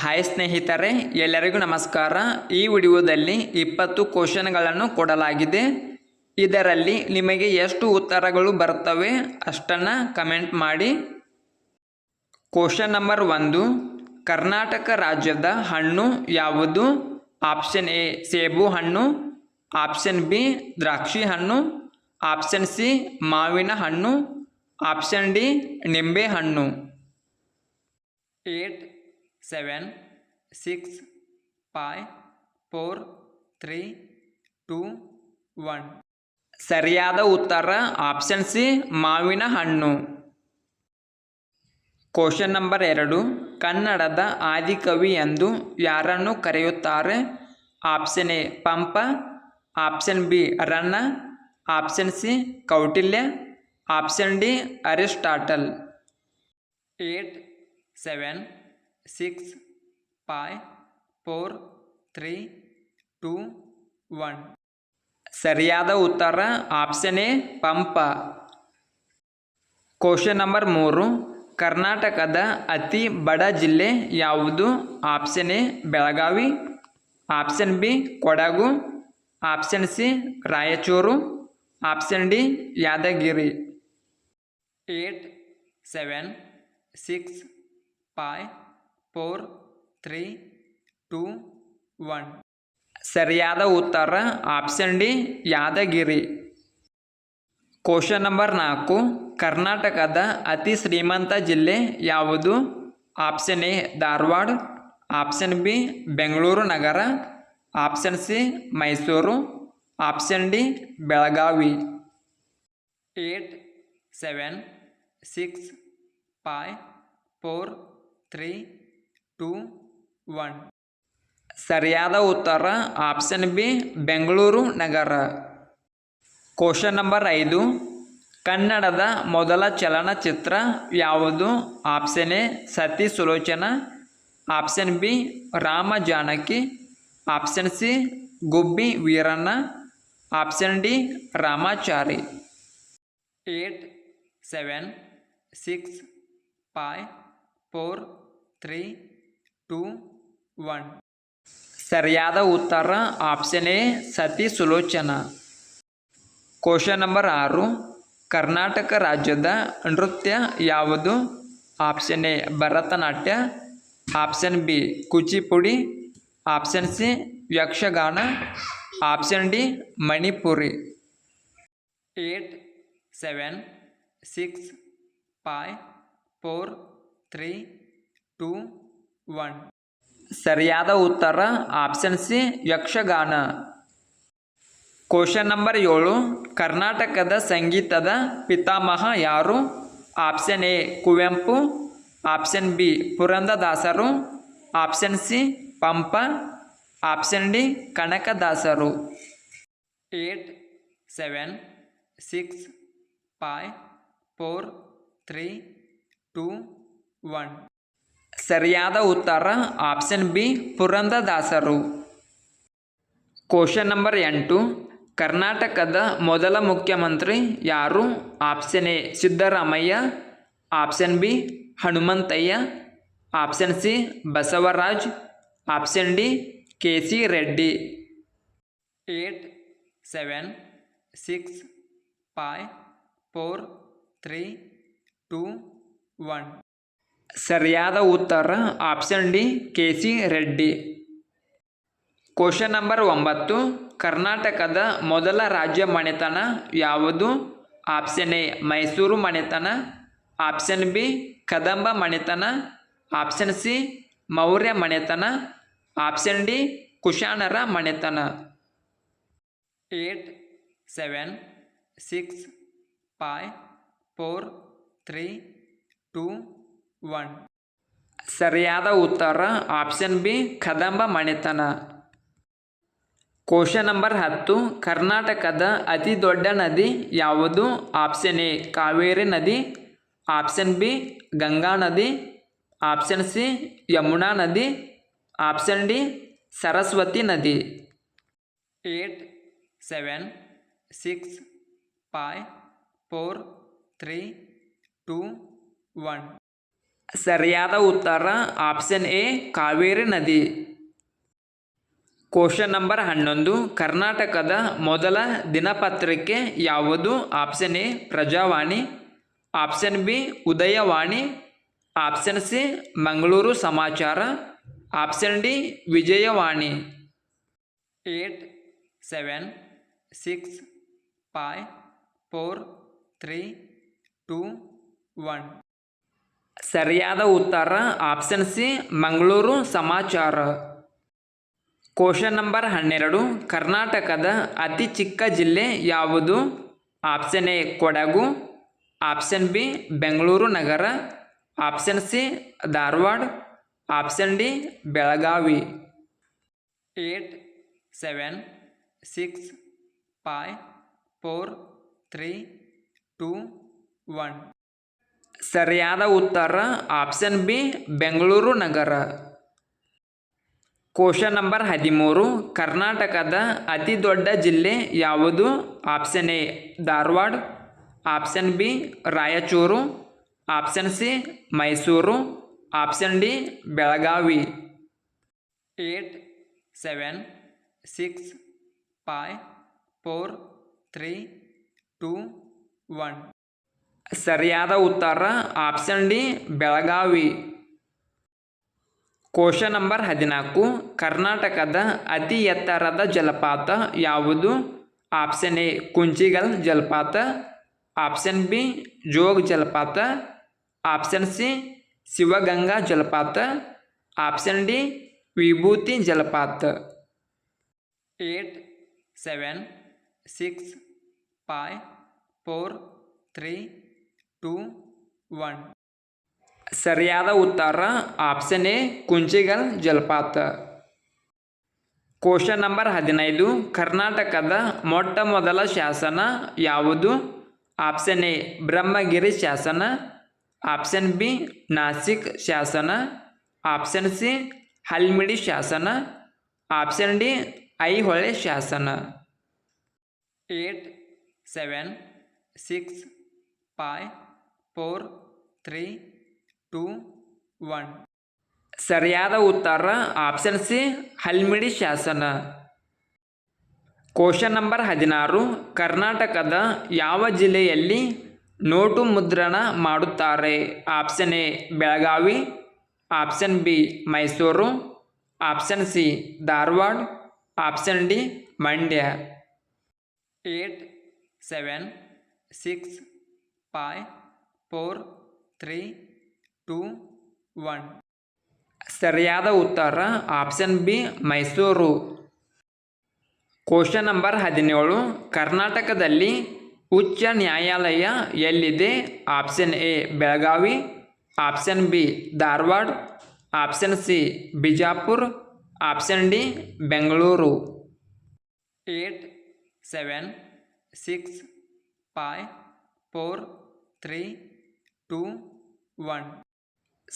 Hi ಸ್ನೇಹಿತರೆ, ಎಲ್ಲರಿಗೂ ನಮಸ್ಕಾರ. ಈ ವಿಡಿಯೋದಲ್ಲಿ ಇಪ್ಪತ್ತು ಕ್ವಶನ್ಗಳನ್ನು ಕೊಡಲಾಗಿದೆ. ಇದರಲ್ಲಿ ನಿಮಗೆ ಎಷ್ಟು ಉತ್ತರಗಳು ಬರ್ತವೆ ಅಷ್ಟನ್ನು ಕಮೆಂಟ್ ಮಾಡಿ. ಕ್ವಶನ್ ನಂಬರ್ ಒಂದು, ಕರ್ನಾಟಕ ರಾಜ್ಯದ ಹಣ್ಣು ಯಾವುದು? ಆಪ್ಷನ್ ಎ, ಸೇಬು ಹಣ್ಣು. ಆಪ್ಷನ್ ಬಿ, ದ್ರಾಕ್ಷಿ ಹಣ್ಣು. ಆಪ್ಷನ್ ಸಿ, ಮಾವಿನ ಹಣ್ಣು. ಆಪ್ಷನ್ ಡಿ, ನಿಂಬೆ ಹಣ್ಣು. Eight seven six five four three two one ಸರಿಯಾದ ಉತ್ತರ ಆಪ್ಷನ್ ಸಿ ಮಾವಿನ ಹಣ್ಣು. ಕ್ವಶನ್ ನಂಬರ್ ಎರಡು, ಕನ್ನಡದ ಆದಿಕವಿ ಎಂದು ಯಾರನ್ನು ಕರೆಯುತ್ತಾರೆ? Option A Pampa. Option B Ranna. Option C Kautilya. Option D Aristotle. Eight seven six five four three two one. ಸರಿಯಾದ ಉತ್ತರ option A, Pampa. Question number ಮೂರು, ಕರ್ನಾಟಕದ ಅತಿ ಬಡ ಜಿಲ್ಲೆ ಯಾವುದು? Option A, Belagavi. Option B, Kodagu. Option C, Raichur. Option D, Yadgir. Eight, seven, six five four three two one ಸರಿಯಾದ ಉತ್ತರ option D Yadgir. Question number ನಾಲ್ಕು, ಕರ್ನಾಟಕದ ಅತಿ ಶ್ರೀಮಂತ ಜಿಲ್ಲೆ ಯಾವುದು? Option A Dharwad. Option B Bengaluru Nagar. Option C Mysuru. Option D Belagavi. Eight seven six five four three two one ಸರಿಯಾದ ಉತ್ತರ ಆಪ್ಷನ್ ಬಿ ಬೆಂಗಳೂರು ನಗರ. ಕ್ವಶನ್ ನಂಬರ್ ಐದು. ಕನ್ನಡದ ಮೊದಲ ಚಲನಚಿತ್ರ ಯಾವುದು? Option A Sati Sulochana. Option B Rama Janaki. Option C Gubbi Veeranna. Option D Ramachari. Eight seven six five four three two one ಸರಿಯಾದ ಉತ್ತರ option A Sati Sulochana question number ಆರು, ಕರ್ನಾಟಕ ರಾಜ್ಯದ ನೃತ್ಯ ಯಾವುದು? Option A Bharatanatyam option B Kuchipudi option C Yakshagana option D Manipuri. Eight seven six five four three two one ಸರಿಯಾದ ಉತ್ತರ option C Yakshagana. Question number ಏಳು, ಕರ್ನಾಟಕದ ಸಂಗೀತದ ಪಿತಾಮಹ ಯಾರು? Option A Kuvempu. Option B ಪುರಂದದಾಸರು. Option C Pampa. Option D ಕನಕದಾಸರು. Eight seven six five four three two one ಸರಿಯಾದ ಉತ್ತರ ಆಪ್ಷನ್ ಬಿ ಪುರಂದದಾಸರು ಕ್ವಶನ್ ನಂಬರ್ ಎಂಟು. ಕರ್ನಾಟಕದ ಮೊದಲ ಮುಖ್ಯಮಂತ್ರಿ ಯಾರು? Option A Siddaramaiah. Option B Hanumanthaiah. Option C Basavaraj. Option D K C Reddy eight, seven, six five four, three, two, one. ಸರಿಯಾದ ಉತ್ತರ option D K C Reddy question number ಒಂಬತ್ತು, ಕರ್ನಾಟಕದ ಮೊದಲ ರಾಜ್ಯ ಮನೆತನ ಯಾವುದು? ಆಪ್ಷನ್ ಎ ಮೈಸೂರು ಮನೆತನ. Option B Kadamba ಮನೆತನ. ಆಪ್ಷನ್ ಸಿ ಮೌರ್ಯ ಮನೆತನ. ಆಪ್ಷನ್ ಡಿ ಕುಶಾಣರ ಮನೆತನ. Eight seven six five four three two one ಸರಿಯಾದ ಉತ್ತರ ಆಪ್ಷನ್ ಬಿ ಕದಂಬ ಮಣಿತನ ಕ್ವಶನ್ ನಂಬರ್ ಹತ್ತು, ಕರ್ನಾಟಕದ ಅತಿ ದೊಡ್ಡ ನದಿ ಯಾವುದು? ಆಪ್ಷನ್ ಎ ಕಾವೇರಿ ನದಿ. ಆಪ್ಷನ್ ಬಿ ಗಂಗಾ ನದಿ. ಆಪ್ಷನ್ ಸಿ ಯಮುನಾ ನದಿ. ಆಪ್ಷನ್ ಡಿ ಸರಸ್ವತಿ ನದಿ. Eight seven six five four three two one ಸರಿಯಾದ ಉತ್ತರ ಆಪ್ಷನ್ ಎ, ಕಾವೇರಿ ನದಿ. ಕ್ವಶನ್ ನಂಬರ್ ಹನ್ನೊಂದು, ಕರ್ನಾಟಕದ ಮೊದಲ ದಿನಪತ್ರಿಕೆ ಯಾವುದು? Option A, Prajavani. Option B, Udayavani. Option C, Mangaluru Samachar. Option D, Vijayavani. Eight seven six five four three two one ಸರಿಯಾದ ಉತ್ತರ ಆಪ್ಷನ್ ಸಿ, ಮಂಗಳೂರು ಸಮಾಚಾರ. ಕ್ವಶನ್ ನಂಬರ್ ಹನ್ನೆರಡು, ಕರ್ನಾಟಕದ ಅತಿ ಚಿಕ್ಕ ಜಿಲ್ಲೆ ಯಾವುದು? Option A, Kodagu. Option B, Bengaluru Nagar. Option C, Dharwad. Option D, Belagavi. Eight, seven, six five four, three, two, one. ಸರಿಯಾದ ಉತ್ತರ ಆಪ್ಷನ್ ಬಿ ಬೆಂಗಳೂರು ನಗರ. ಕ್ವಶನ್ ನಂಬರ್ ಹದಿಮೂರು, ಕರ್ನಾಟಕದ ಅತಿ ದೊಡ್ಡ ಜಿಲ್ಲೆ ಯಾವುದು? Option A Dharwad. Option B Raichur. Option C Mysuru. Option D Belagavi. Eight seven six five four three two one ಸರಿಯಾದ ಉತ್ತರ option D, Belagavi. Question number ಹದಿನಾಲ್ಕು, ಕರ್ನಾಟಕದ ಅತಿ ಎತ್ತರದ ಜಲಪಾತ ಯಾವುದು? ಆಪ್ಷನ್ ಎ, ಕುಂಚಿಗಲ್ ಜಲಪಾತ. ಆಪ್ಷನ್ ಬಿ, ಜೋಗ್ ಜಲಪಾತ. ಆಪ್ಷನ್ ಸಿ, ಶಿವಗಂಗಾ ಜಲಪಾತ. ಆಪ್ಷನ್ ಡಿ, ವಿಭೂತಿ ಜಲಪಾತ. Eight, seven, six five four, three two one ಸರಿಯಾದ ಉತ್ತರ ಆಪ್ಷನ್ ಎ, ಕುಂಚಿಗಲ್ ಜಲಪಾತ. ಕೋಶ ನಂಬರ್ ಹದಿನೈದು, ಕರ್ನಾಟಕದ ಮೊಟ್ಟ ಮೊದಲ ಶಾಸನ ಯಾವುದು? ಆಪ್ಷನ್ ಎ, ಬ್ರಹ್ಮಗಿರಿ ಶಾಸನ. ಆಪ್ಷನ್ ಬಿ, ನಾಸಿಕ್ ಶಾಸನ. ಆಪ್ಷನ್ ಸಿ, ಹಲ್ಮಿಡಿ ಶಾಸನ. ಆಪ್ಷನ್ ಡಿ, ಐಹೊಳೆ ಶಾಸನ. Eight seven six five four three two one. ಸರಿಯಾದ ಉತ್ತರ ಆಪ್ಷನ್ ಸಿ, ಹಲ್ಮಿಡಿ ಶಾಸನ. ಕ್ವಶನ್ ನಂಬರ್ ಹದಿನಾರು, ಕರ್ನಾಟಕದ ಯಾವ ಜಿಲ್ಲೆಯಲ್ಲಿ ನೋಟು ಮುದ್ರಣ ಮಾಡುತ್ತಾರೆ? Option A, Belagavi. Option B, Mysuru. Option C, Dharwad. Option D, Mandya. Eight, seven, six five four three two one ಸರಿಯಾದ ಉತ್ತರ option B Mysuru. Question number ಹದಿನೇಳು. ಕರ್ನಾಟಕದಲ್ಲಿ ಉಚ್ಚ ನ್ಯಾಯಾಲಯ ಎಲ್ಲಿದೆ? Option A Belagavi. Option B Dharwad. Option C Bijapur. Option D Bengaluru. Eight seven six five four three one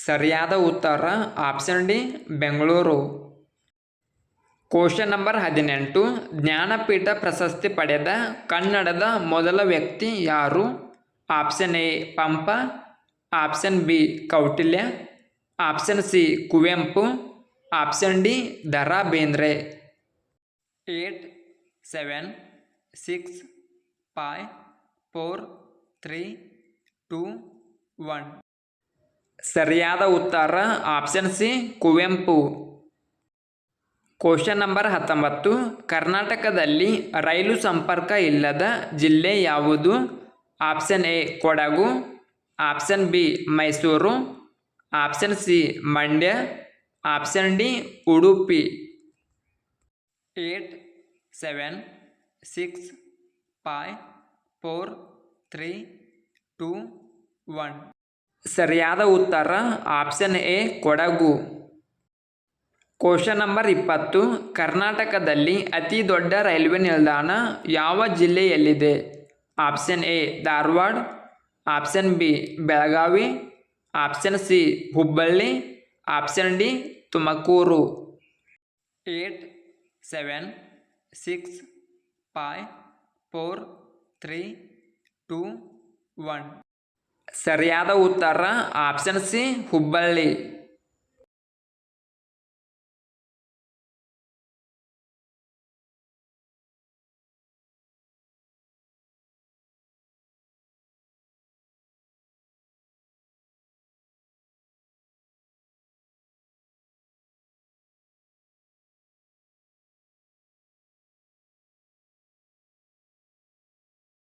ಸರಿಯಾದ ಉತ್ತರ option D Bengaluru. Question number ಹದಿನೆಂಟು. ಜ್ಞಾನಪೀಠ ಪ್ರಶಸ್ತಿ ಪಡೆದ ಕನ್ನಡದ ಮೊದಲ ವ್ಯಕ್ತಿ ಯಾರು? Option A Pampa. Option B Kautilya. Option C Kuvempu. Option D Da Ra Bendre eight seven six five four three two one ಸರಿಯಾದ ಉತ್ತರ option C Kuvempu. Question number ಹತ್ತೊಂಬತ್ತು. ಕರ್ನಾಟಕದಲ್ಲಿ ರೈಲು ಸಂಪರ್ಕ ಇಲ್ಲದ ಜಿಲ್ಲೆ ಯಾವುದು? Option A Kodagu. Option B Mysuru. Option C Mandya. Option D Udupi. Eight seven six five four three two one ಸರಿಯಾದ ಉತ್ತರ option A, Kodagu. Question number ಇಪ್ಪತ್ತು, ಕರ್ನಾಟಕದಲ್ಲಿ ಅತಿ ದೊಡ್ಡ ರೈಲ್ವೆ ನಿಲ್ದಾಣ ಯಾವ ಜಿಲ್ಲೆಯಲ್ಲಿದೆ? Option A, Dharwad. Option B, Belagavi. Option C, Hubballi. Option D, Tumakuru. Eight, seven, six five four, three, two, one. ಸರಿಯಾದ ಉತ್ತರ ಆಪ್ಷನ್ ಸಿ ಹುಬ್ಬಳ್ಳಿ.